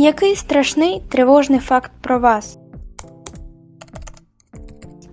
Який страшний тривожний факт про вас?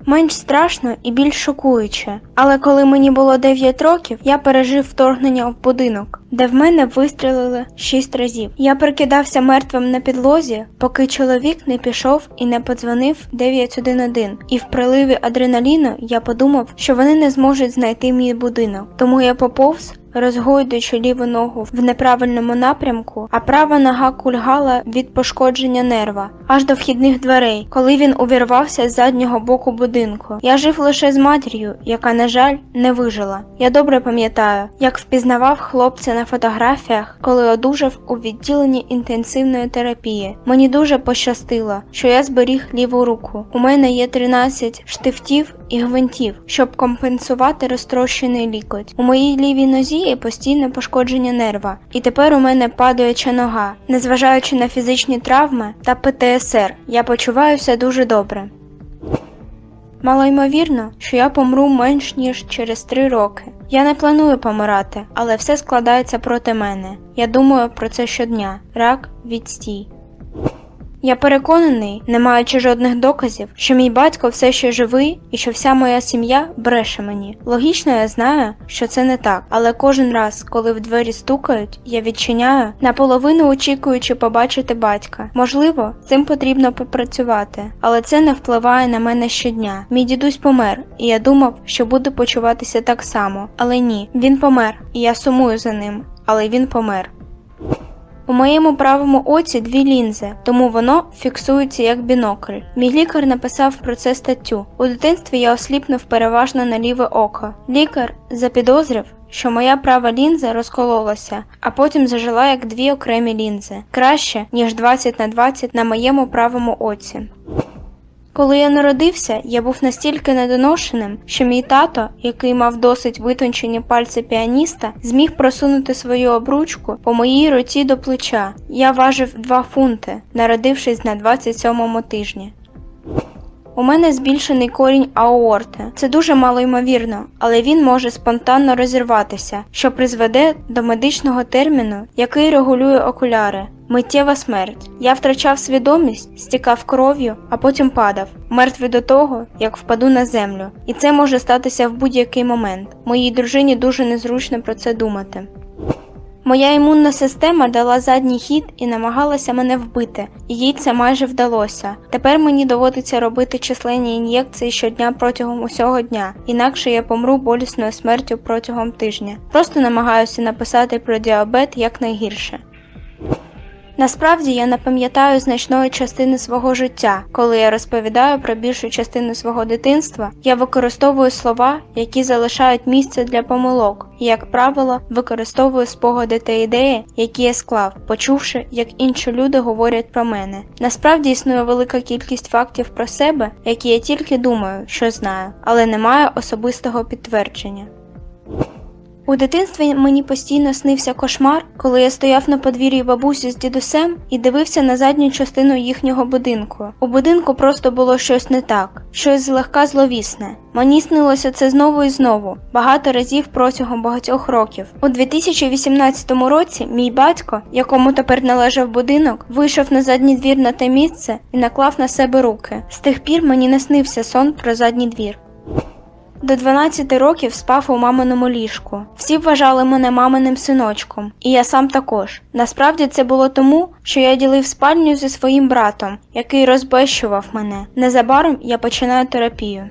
Менш страшно і більш шокуюче. Але коли мені було 9 років, я пережив вторгнення в будинок, де в мене вистрілили 6 разів. Я прикидався мертвим на підлозі, поки чоловік не пішов і не подзвонив 911. І в приливі адреналіну я подумав, що вони не зможуть знайти мій будинок. Тому я поповз розгойдуючи ліву ногу в неправильному напрямку, а права нога кульгала від пошкодження нерва аж до вхідних дверей, коли він увірвався з заднього боку будинку. Я жив лише з матір'ю, яка, на жаль, не вижила. Я добре пам'ятаю, як впізнавав хлопця на фотографіях, коли одужав у відділенні інтенсивної терапії. Мені дуже пощастило, що я зберіг ліву руку. У мене є 13 штифтів і гвинтів, щоб компенсувати розтрощений лікоть. У моїй лівій нозі є постійне пошкодження нерва, і тепер у мене падаюча нога. Незважаючи на фізичні травми та ПТСР, я почуваюся дуже добре. Мало ймовірно, що я помру менш ніж через три роки. Я не планую помирати, але все складається проти мене. Я думаю про це щодня. Рак відстій. Я переконаний, не маючи жодних доказів, що мій батько все ще живий і що вся моя сім'я бреше мені. Логічно, я знаю, що це не так, але кожен раз, коли в двері стукають, я відчиняю, наполовину очікуючи побачити батька. Можливо, цим потрібно попрацювати, але це не впливає на мене щодня. Мій дідусь помер, і я думав, що буду почуватися так само, але ні, він помер, і я сумую за ним, але він помер. У моєму правому оці дві лінзи, тому воно фіксується як бінокль. Мій лікар написав про це статтю. У дитинстві я осліпнув переважно на ліве око. Лікар запідозрив, що моя права лінза розкололася, а потім зажила як дві окремі лінзи, краще ніж 20 на 20 на моєму правому оці. Коли я народився, я був настільки недоношеним, що мій тато, який мав досить витончені пальці піаніста, зміг просунути свою обручку по моїй руці до плеча. Я важив 2 фунти, народившись на 27-му тижні. У мене збільшений корінь аорти. Це дуже малоймовірно, але він може спонтанно розірватися, що призведе до медичного терміну, який регулює окуляри. Миттєва смерть. Я втрачав свідомість, стікав кров'ю, а потім падав, мертвий до того, як впаду на землю. І це може статися в будь-який момент. Моїй дружині дуже незручно про це думати. Моя імунна система дала задній хід і намагалася мене вбити, і їй це майже вдалося. Тепер мені доводиться робити численні ін'єкції щодня протягом усього дня, інакше я помру болісною смертю протягом тижня. Просто намагаюся написати про діабет якнайгірше. Насправді я не пам'ятаю значної частини свого життя. Коли я розповідаю про більшу частину свого дитинства, я використовую слова, які залишають місце для помилок, і, як правило, використовую спогади та ідеї, які я склав, почувши, як інші люди говорять про мене. Насправді існує велика кількість фактів про себе, які я тільки думаю, що знаю, але не маю особистого підтвердження. У дитинстві мені постійно снився кошмар, коли я стояв на подвір'ї бабусі з дідусем і дивився на задню частину їхнього будинку. У будинку просто було щось не так, щось злегка зловісне. Мені снилося це знову і знову, багато разів протягом багатьох років. У 2018 році мій батько, якому тепер належав будинок, вийшов на задній двір на те місце і наклав на себе руки. З тих пір мені не снився сон про задній двір. До 12 років спав у маминому ліжку. Всі вважали мене маминим синочком, і я сам також. Насправді це було тому, що я ділив спальню зі своїм братом, який розбещував мене. Незабаром я починаю терапію.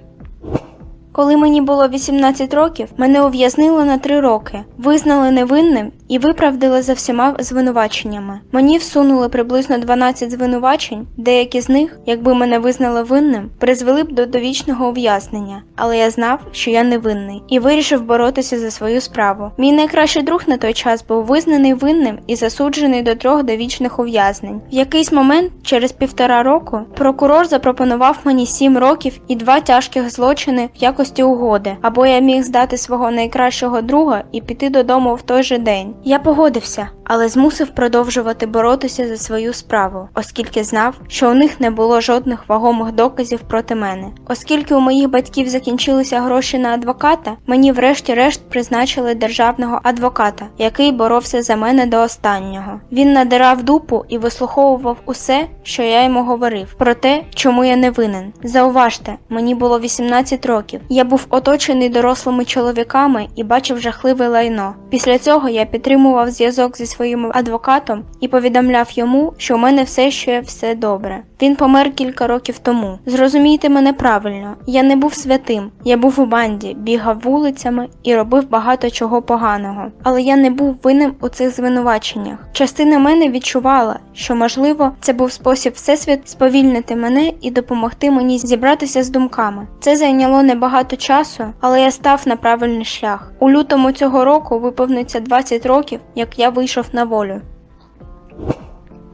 Коли мені було 18 років, мене ув'язнили на 3 роки, визнали невинним і виправдали за всіма звинуваченнями. Мені всунули приблизно 12 звинувачень, деякі з них, якби мене визнали винним, призвели б до довічного ув'язнення, але я знав, що я невинний, і вирішив боротися за свою справу. Мій найкращий друг на той час був визнаний винним і засуджений до трьох довічних ув'язнень. В якийсь момент, через півтора року, прокурор запропонував мені 7 років і два тяжких злочини в якості угоди, або я міг здати свого найкращого друга і піти додому в той же день. Я погодився, але змусив продовжувати боротися за свою справу, оскільки знав, що у них не було жодних вагомих доказів проти мене. Оскільки у моїх батьків закінчилися гроші на адвоката, мені врешті-решт призначили державного адвоката, який боровся за мене до останнього. Він надирав дупу і вислуховував усе, що я йому говорив, про те, чому я не винен. Зауважте, мені було 18 років. Я був оточений дорослими чоловіками і бачив жахливе лайно. Після цього я підтримував зв'язок зі своїм адвокатом і повідомляв йому, що у мене все ще все добре. Він помер кілька років тому. Зрозумійте мене правильно, я не був святим, я був у банді, бігав вулицями і робив багато чого поганого. Але я не був винним у цих звинуваченнях. Частина мене відчувала, що можливо це був спосіб всесвіт сповільнити мене і допомогти мені зібратися з думками. Це зайняло небагато часу, але я став на правильний шлях. У лютому цього року виповниться 20 років, як я вийшов на волю.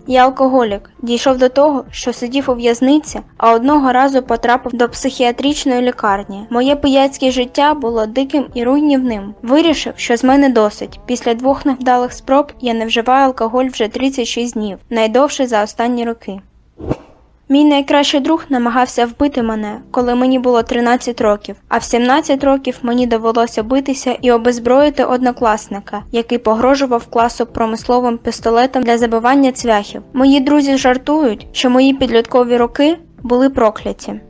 Я алкоголік, дійшов до того, що сидів у в'язниці, а одного разу потрапив до психіатричної лікарні. Моє пияцьке життя було диким і руйнівним. Вирішив, що з мене досить. Після двох невдалих спроб я не вживаю алкоголь вже 36 днів, найдовше за останні роки. Мій найкращий друг намагався вбити мене, коли мені було 13 років, а в 17 років мені довелося битися і обезброїти однокласника, який погрожував класу промисловим пістолетом для забивання цвяхів. Мої друзі жартують, що мої підліткові роки були прокляті.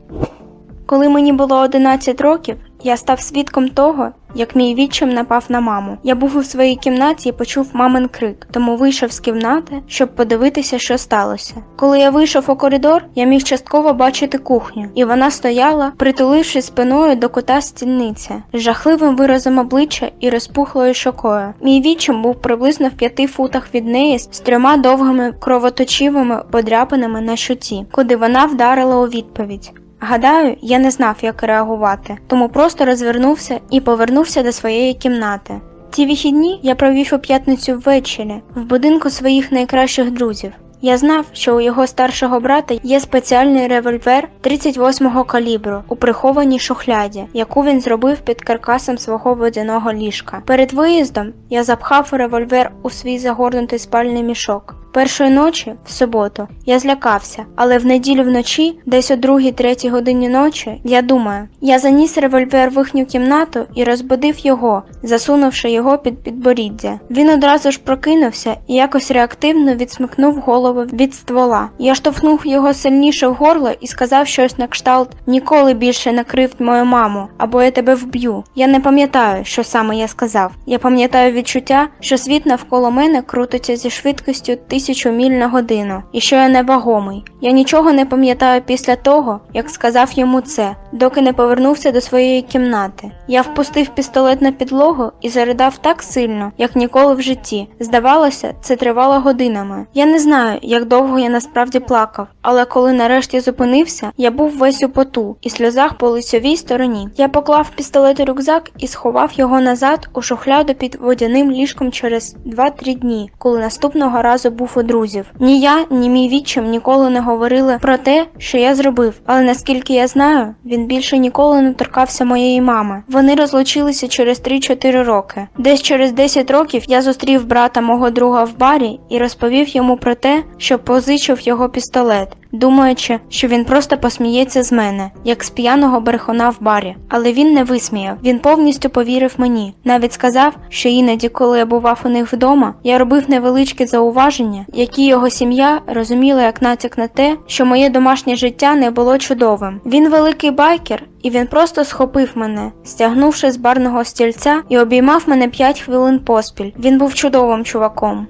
Коли мені було 11 років, я став свідком того, як мій відчим напав на маму. Я був у своїй кімнаті і почув мамин крик, тому вийшов з кімнати, щоб подивитися, що сталося. Коли я вийшов у коридор, я міг частково бачити кухню, і вона стояла, притуливши спиною до кута стільниця, з жахливим виразом обличчя і розпухлою щокою. Мій відчим був приблизно в п'яти футах від неї з трьома довгими кровоточивими подряпинами на щоці, куди вона вдарила у відповідь. Гадаю, я не знав, як реагувати, тому просто розвернувся і повернувся до своєї кімнати. Ці вихідні я провів у п'ятницю ввечері в будинку своїх найкращих друзів. Я знав, що у його старшого брата є спеціальний револьвер 38-го калібру у прихованій шухляді, яку він зробив під каркасом свого водяного ліжка. Перед виїздом я запхав револьвер у свій загорнутий спальний мішок. Першої ночі, в суботу, я злякався, але в неділю вночі, десь о 2-3 годині ночі, я думаю, я заніс револьвер в їхню кімнату і розбудив його, засунувши його під підборіддя. Він одразу ж прокинувся і якось реактивно відсмикнув голову від ствола. Я штовхнув його сильніше в горло і сказав щось на кшталт ніколи більше не кривд мою маму, або я тебе вб'ю. Я не пам'ятаю, що саме я сказав. Я пам'ятаю відчуття, що світ навколо мене крутиться зі швидкістю тисячу міль на годину, і що я невагомий. Я нічого не пам'ятаю після того, як сказав йому це, доки не повернувся до своєї кімнати. Я впустив пістолет на підлогу і заридав так сильно, як ніколи в житті. Здавалося, це тривало годинами. Я не знаю, як довго я насправді плакав, але коли нарешті зупинився, я був весь у поту і сльозах по лицьовій стороні. Я поклав пістолет у рюкзак і сховав його назад у шухляду під водяним ліжком через 2-3 дні, коли наступного разу був у друзів. Ні я, ні мій відчим ніколи не говорили про те, що я зробив, але наскільки я знаю, він більше ніколи не торкався моєї мами. Вони розлучилися через 3-4 роки. Десь через 10 років я зустрів брата мого друга в барі і розповів йому про те, що позичив його пістолет, думаючи, що він просто посміється з мене, як з п'яного брехуна в барі. Але він не висміяв, він повністю повірив мені. Навіть сказав, що іноді, коли я бував у них вдома, я робив невеличкі зауваження, які його сім'я розуміла як натяк на те, що моє домашнє життя не було чудовим. Він великий байкер, і він просто схопив мене, стягнувши з барного стільця і обіймав мене 5 хвилин поспіль. Він був чудовим чуваком.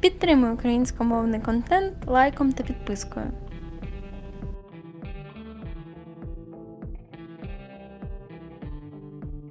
Підтримуй українськомовний контент лайком та підпискою.